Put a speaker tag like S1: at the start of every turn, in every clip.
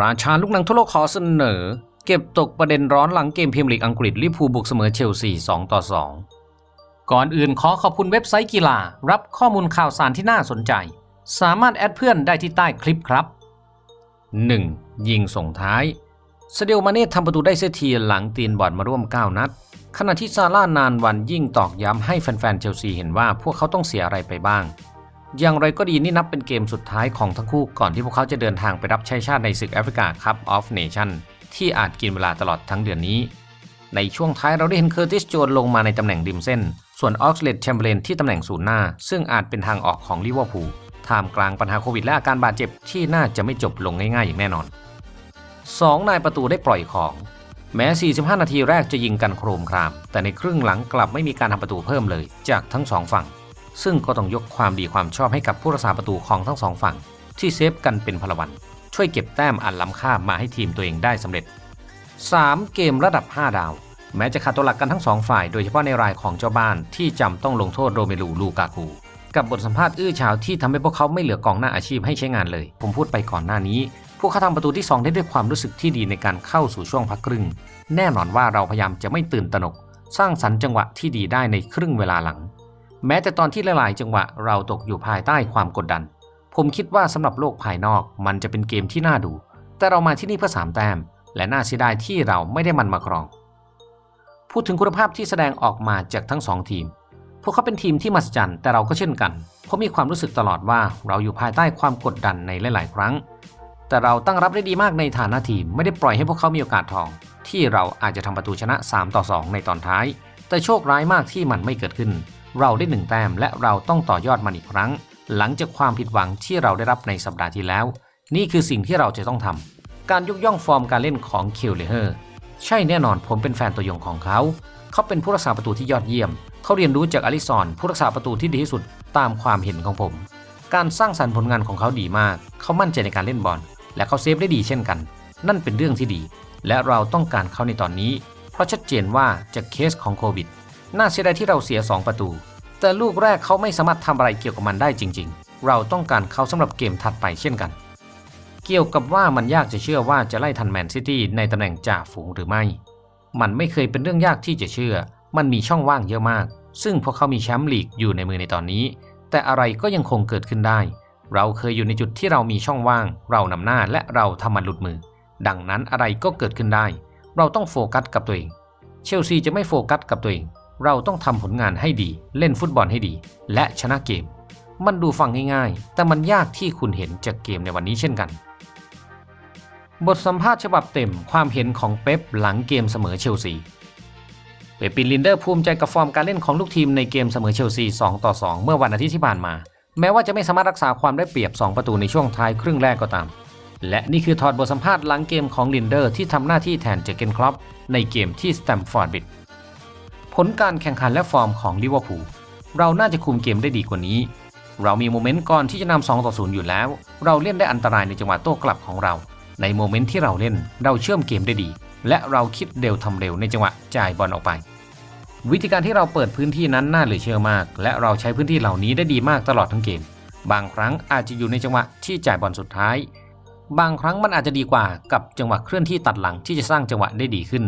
S1: ราชาลูกหนังทั่วโลกขอเสนอ เก็บตกประเด็นร้อนหลังเกมพรีเมียร์ลีกอังกฤษลิเวอร์พูลบุกเสมอเชลซี2ต่อ2 ก่อนอื่นขอขอบคุณเว็บไซต์กีฬา รับข้อมูลข่าวสารที่น่าสนใจ สามารถแอดเพื่อนได้ที่ใต้คลิปครับ 1. ยิงส่งท้ายสเดียวมาเน่ทำประตูได้เสียทีหลังตีนบอลมาร่วม 9 นัด ขณะที่ซาร่านานวันยิ่งตอกย้ำให้แฟนๆเชลซีเห็นว่าพวกเขาต้องเสียอะไรไปบ้าง อย่างไรก็ดีนี่นับเป็นเกมสุดท้ายของทั้งคู่ก่อนที่พวกเขาจะเดินทางไปรับใช้ชาติในศึกแอฟริกาคัพออฟเนชั่นที่อาจกินเวลาตลอดทั้งเดือนนี้ ในช่วงท้ายเราได้เห็นเคอร์ติสโจนลงมาในตำแหน่งริมเส้น ส่วนออกซเลดแชมเบรนที่ตำแหน่งศูนย์หน้า ซึ่งอาจเป็นทางออกของลิเวอร์พูลท่ามกลางปัญหาโควิดและอาการบาดเจ็บที่น่าจะไม่จบลงง่ายๆ อย่างแน่นอน 2 นายประตูได้ปล่อยของ แม้ 45 นาทีแรกจะยิงกันโครมคราม แต่ในครึ่งหลังกลับไม่มีการทำประตูเพิ่มเลยจากทั้งสองฝั่ง ซึ่งก็ต้องยกความดีความชอบให้กับผู้รักษาประตูของทั้งสองฝั่ง ที่เซฟกันเป็นพลวัน ช่วยเก็บแต้มอันล้ำค่ามาให้ทีมตัวเองได้สำเร็จ 3. เกมระดับ 5 ดาว แม้จะขาดตัวหลักกันทั้งสองฝ่ายโดยเฉพาะในรายของเจ้าบ้านที่จำต้องลงโทษโรเมลูลูกาคูกับบทสัมภาษณ์อื้อฉาวที่ทำให้พวกเขาไม่เหลือกองหน้าอาชีพให้ใช้งานเลย ผมพูดไปก่อนหน้านี้ พวกเขาทำประตูที่ 2 ได้ด้วยความรู้สึกที่ดีในการเข้าสู่ช่วงพักครึ่ง แน่นอนว่าเราพยายามจะไม่ตื่นตระหนก สร้างสรรค์จังหวะที่ดีได้ในครึ่งเวลาหลัง แม้แต่ตอนที่หลายๆจังหวะเราตกอยู่ภายใต้ความกดดัน ผมคิดว่าสำหรับโลกภายนอกมันจะเป็นเกมที่น่าดู แต่เรามาที่นี่เพื่อสามแต้ม และน่าเสียดายที่เราไม่ได้มันมาครอง พูดถึงคุณภาพที่แสดงออกมาจากทั้งสองทีม พวกเขาเป็นทีมที่มหัศจรรย์แต่เราก็เช่นกันเพราะมีความรู้สึกตลอดว่าเราอยู่ภายใต้ความกดดันในหลาย ๆ ครั้ง แต่เราตั้งรับได้ดีมากในฐานะทีมไม่ได้ปล่อยให้พวกเขามีโอกาสทอง ที่เราอาจจะทำประตูชนะ 3 ต่อ 2 ในตอนท้าย แต่โชคร้ายมากที่มันไม่เกิดขึ้น เราได้หนึ่งแต้มและเราต้องต่อยอดมันอีกครั้ง หลังจากความผิดหวังที่เราได้รับในสัปดาห์ที่แล้ว นี่คือสิ่งที่เราจะต้องทำการยกย่องฟอร์มการเล่นของคิวเลเฮอร์ใช่แน่นอนผมเป็นแฟนตัวยงของเขา เขาเป็นผู้รักษาประตูที่ยอดเยี่ยม เขาเรียนรู้จากอลิซอนผู้รักษาประตูที่ดีที่สุดตามความเห็นของผม การสร้างสรรค์ผลงานของเขาดีมาก เขามั่นใจในการเล่นบอลและเขาเซฟได้ดีเช่นกัน นั่นเป็นเรื่องที่ดี และเราต้องการเขาในตอนนี้ เพราะชัดเจนว่าจากเคสของโควิด น่าเสียดายที่เราเสีย 2 ประตู แต่ลูกแรกเขาไม่สามารถทำอะไรเกี่ยวกับมันได้จริง ๆ เราต้องการเขาสำหรับเกมถัดไปเช่นกัน เกี่ยวกับว่ามันยากจะเชื่อว่าจะไล่ทันแมนซิตี้ในตำแหน่งจ่าฝูงหรือไม่ มันไม่เคยเป็นเรื่องยากที่จะเชื่อ มันมีช่องว่างเยอะมาก ซึ่งพวกเขามีแชมป์ลีกอยู่ในมือในตอนนี้ แต่อะไรก็ยังคงเกิดขึ้นได้ เราเคยอยู่ในจุดที่เรามีช่องว่าง เรานำหน้าและเราทำมันหลุดมือ ดังนั้นอะไรก็เกิดขึ้นได้ เราต้องโฟกัสกับตัวเอง เชลซีจะไม่โฟกัสกับตัวเอง เราต้องทำผลงานให้ดี เล่นฟุตบอลให้ดี และชนะเกม มันดูฟังง่ายๆ แต่มันยากที่คุณเห็นจากเกมในวันนี้เช่นกัน บทสัมภาษณ์ฉบับเต็มความเห็นของเป๊ปหลังเกมเสมอเชลซีเปปปินลินเดอร์ภูมิใจกับฟอร์มการเล่นของลูกทีมในเกมเสมอเชลซี2ต่อ2เมื่อวันอาทิตย์ที่ผ่านมา แม้ว่าจะไม่สามารถรักษาความได้เปรียบ 2 ประตูในช่วงท้ายครึ่งแรกก็ตาม และนี่คือถอดบทสัมภาษณ์หลังเกมของลินเดอร์ที่ทำหน้าที่แทนเจเกนครอปในเกมที่สแตมฟอร์ดบิด ผลการแข่งขันและฟอร์มของลิเวอร์พูลเราน่าจะคุมเกมได้ดีกว่านี้ เรามีโมเมนต์ก่อนที่จะนำ2ต่อ0อยู่แล้ว เราเล่นได้อันตรายในจังหวะโต้กลับของเรา ในโมเมนต์ที่เราเล่นเราเชื่อมเกมได้ดี และเราคิดเร็วทำเร็วในจังหวะจ่ายบอลออกไป วิธีการที่เราเปิดพื้นที่นั้นน่าเหลือเชื่อมาก และเราใช้พื้นที่เหล่านี้ได้ดีมากตลอดทั้งเกม บางครั้งอาจจะอยู่ในจังหวะที่จ่ายบอลสุดท้าย บางครั้งมันอาจจะดีกว่ากับจังหวะเคลื่อนที่ตัดหลังที่จะสร้างจังหวะได้ดีขึ้น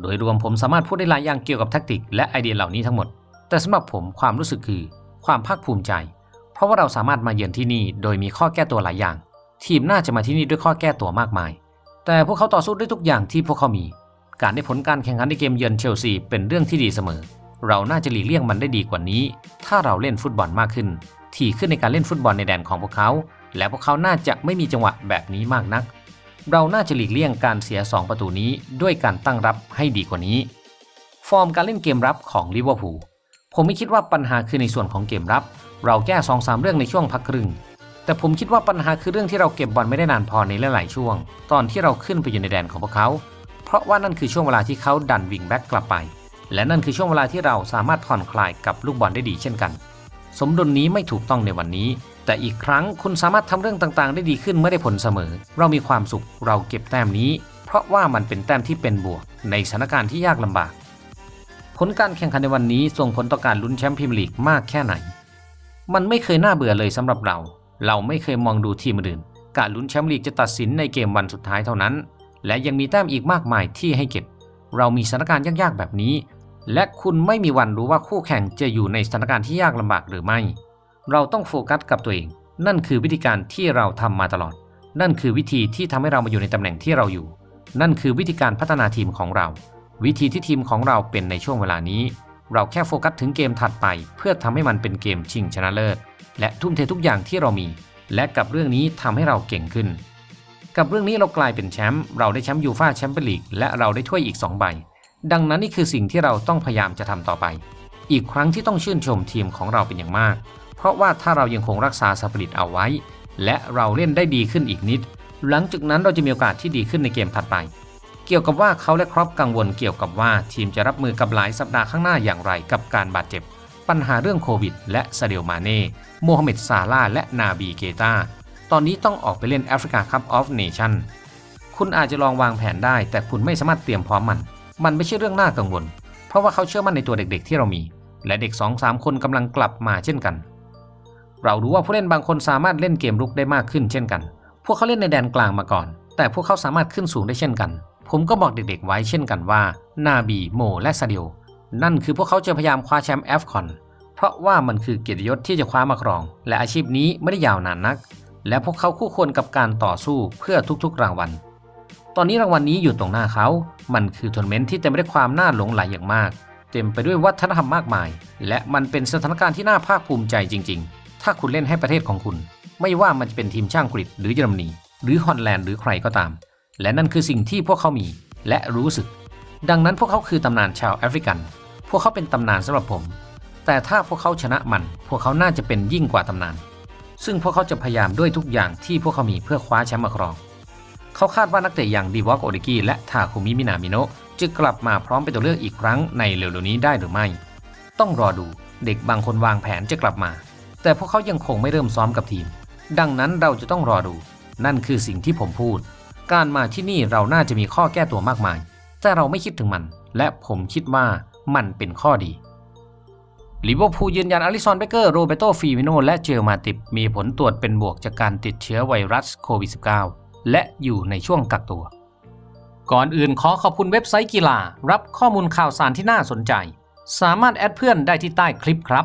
S1: โดยรวมผมสามารถพูดได้หลายอย่างเกี่ยวกับแทคติกและไอเดียเหล่านี้ทั้งหมด แต่สำหรับผมความรู้สึกคือความภาคภูมิใจ เพราะว่าเราสามารถมาเยือนที่นี่โดยมีข้อแก้ตัวหลายอย่าง ทีมน่าจะมาที่นี่ด้วยข้อแก้ตัวมากมาย แต่พวกเขาต่อสู้ด้วยทุกอย่างที่พวกเขามี การได้ผลการแข่งขันในเกมเยือนเชลซีเป็นเรื่องที่ดีเสมอ เราน่าจะหลีกเลี่ยงมันได้ดีกว่านี้ ถ้าเราเล่นฟุตบอลมากขึ้นถี่ขึ้นในการเล่นฟุตบอลในแดนของพวกเขา และพวกเขาน่าจะไม่มีจังหวะแบบนี้มากนัก เราน่าจะหลีกเลี่ยงการเสีย 2 ประตูนี้ด้วยการตั้งรับให้ดีกว่านี้ ฟอร์มการเล่นเกมรับของลิเวอร์พูลผมไม่คิดว่าปัญหาคือในส่วนของเกมรับ เราแก้2อสเรื่องในช่วงพักครึ่ง แต่ผมคิดว่าปัญหาคือเรื่องที่เราเก็บบอลไม่ได้นานพอในหลายๆช่วง ตอนที่เราขึ้นไปอยู่ในแดนของพวกเขา เพราะว่านั่นคือช่วงเวลาที่เขาดันวิงแบ็กกลับไป และนั่นคือช่วงเวลาที่เราสามารถผ่อนคลายกับลูกบอลได้ดีเช่นกัน สมดุลนี้ไม่ถูกต้องในวันนี้ แต่อีกครั้งคุณสามารถทำเรื่องต่างๆ ได้ดีขึ้นเมื่อได้ผลเสมอ เรามีความสุขเราเก็บแต้มนี้ เพราะว่ามันเป็นแต้มที่เป็นบวก ในสถานการณ์ที่ยากลำบาก ผลการแข่งขันในวันนี้ส่งผลต่อการลุ้นแชมป์พรีเมียร์ลีกมากแค่ไหน มันไม่เคยน่าเบื่อเลยสำหรับเรา เราไม่เคยมองดูทีมอื่น การลุ้นแชมป์ลีกจะตัดสินในเกมวันสุดท้ายเท่านั้น และยังมีแต้มอีกมากมายที่ให้เก็บ เรามีสถานการณ์ยากๆแบบนี้ และคุณไม่มีวันรู้ว่าคู่แข่งจะอยู่ในสถานการณ์ที่ยากลำบากหรือไม่ เราต้องโฟกัสกับตัวเอง นั่นคือวิธีการที่เราทำมาตลอด นั่นคือวิธีที่ทำให้เรามาอยู่ในตำแหน่งที่เราอยู่ นั่นคือวิธีการพัฒนาทีมของเรา วิธีที่ทีมของเราเป็นในช่วงเวลานี้ เราแค่โฟกัสถึงเกมถัดไป เพื่อทำให้มันเป็นเกมชิงชนะเลิศ และทุ่มเททุกอย่างที่เรามี และกับเรื่องนี้ทำให้เราเก่งขึ้น กับเรื่องนี้เรากลายเป็นแชมป์เราได้แชมป์ยูฟ่าแชมเปี้ยนลีกและเราได้ถ้วยอีก2ใบดังนั้นนี่คือสิ่งที่เราต้องพยายามจะทำต่อไป อีกครั้งที่ต้องชื่นชมทีมของเราเป็นอย่างมาก เพราะว่าถ้าเรายังคงรักษาสปิริตเอาไว้ และเราเล่นได้ดีขึ้นอีกนิด หลังจากนั้นเราจะมีโอกาสที่ดีขึ้นในเกมถัดไป เกี่ยวกับว่าเขาและครอปกังวลเกี่ยวกับว่าทีมจะรับมือกับหลายสัปดาห์ข้างหน้าอย่างไรกับการบาดเจ็บ ปัญหาเรื่องโควิด และซาเดลมาเน่โมฮัมเหม็ดซาลาห์และนาบีเกตาตอนนี้ต้องออกไปเล่นแอฟริกาคัพออฟเนชั่นคุณอาจจะลองวางแผนได้ แต่คุณไม่สามารถเตรียมพร้อมมัน มันไม่ใช่เรื่องน่ากังวล เพราะว่าเขาเชื่อมั่นในตัวเด็กๆที่เรามี และเด็ก2-3คนกำลังกลับมาเช่นกัน เรารู้ว่าผู้เล่นบางคนสามารถเล่นเกมรุกได้มากขึ้นเช่นกัน พวกเขาเล่นในแดนกลางมาก่อน แต่พวกเขาสามารถขึ้นสูงได้เช่นกัน ผมก็บอกเด็กๆไว้เช่นกันว่า นาบีโมและซาเดียวนั่นคือพวกเขาจะพยายามคว้าแชมป์แอฟคอนเพราะว่ามันคือเกียรติยศที่จะคว้ามาครอง และอาชีพนี้ไม่ได้ยาวนานนัก และพวกเขาคู่ควรกับการต่อสู้เพื่อทุกๆรางวัล ตอนนี้รางวัลนี้อยู่ตรงหน้าเขา มันคือทัวร์นาเมนต์ที่เต็มไปด้วยความน่าหลงไหลอย่างมาก เต็มไปด้วยวัฒนธรรมมากมาย และมันเป็นสถานการณ์ที่น่าภาคภูมิใจจริง ๆ ถ้าคุณเล่นให้ประเทศของคุณ ไม่ว่ามันจะเป็นทีมช่างกรีกหรือเยอรมนี หรือฮอลแลนด์หรือใครก็ตาม และนั่นคือสิ่งที่พวกเขามีและรู้สึก ดังนั้นพวกเขาคือตำนานชาวแอฟริกัน พวกเขาเป็นตำนานสำหรับผม แต่ถ้าพวกเขาชนะมัน พวกเขาน่าจะเป็นยิ่งกว่าตำนาน ซึ่งพวกเขาจะพยายามด้วยทุกอย่างที่พวกเขามีเพื่อคว้าแชมป์มาครองเขาคาดว่านักเตะอย่างดีวอกโอริกิและทาคุมิมินามิโนะจะกลับมาพร้อมเป็นตัวเลือกอีกครั้งในเร็วๆนี้ได้หรือไม่ ต้องรอดูเด็กบางคนวางแผนจะกลับมา แต่พวกเขายังคงไม่เริ่มซ้อมกับทีม ดังนั้นเราจะต้องรอดู นั่นคือสิ่งที่ผมพูด การมาที่นี่เราน่าจะมีข้อแก้ตัวมากมาย แต่เราไม่คิดถึงมัน และผมคิดว่ามันเป็นข้อดีลิเวอร์พูลยืนยันอลิซอนเบเกอร์ โรเบโตฟีมิโน และเจลมาติบมีผลตรวจเป็นบวกจากการติดเชื้อไวรัสโควิด -19 และอยู่ในช่วงกักตัว ก่อนอื่นขอขอบคุณเว็บไซต์กีฬา รับข้อมูลข่าวสารที่น่าสนใจ สามารถแอดเพื่อนได้ที่ใต้คลิปครับ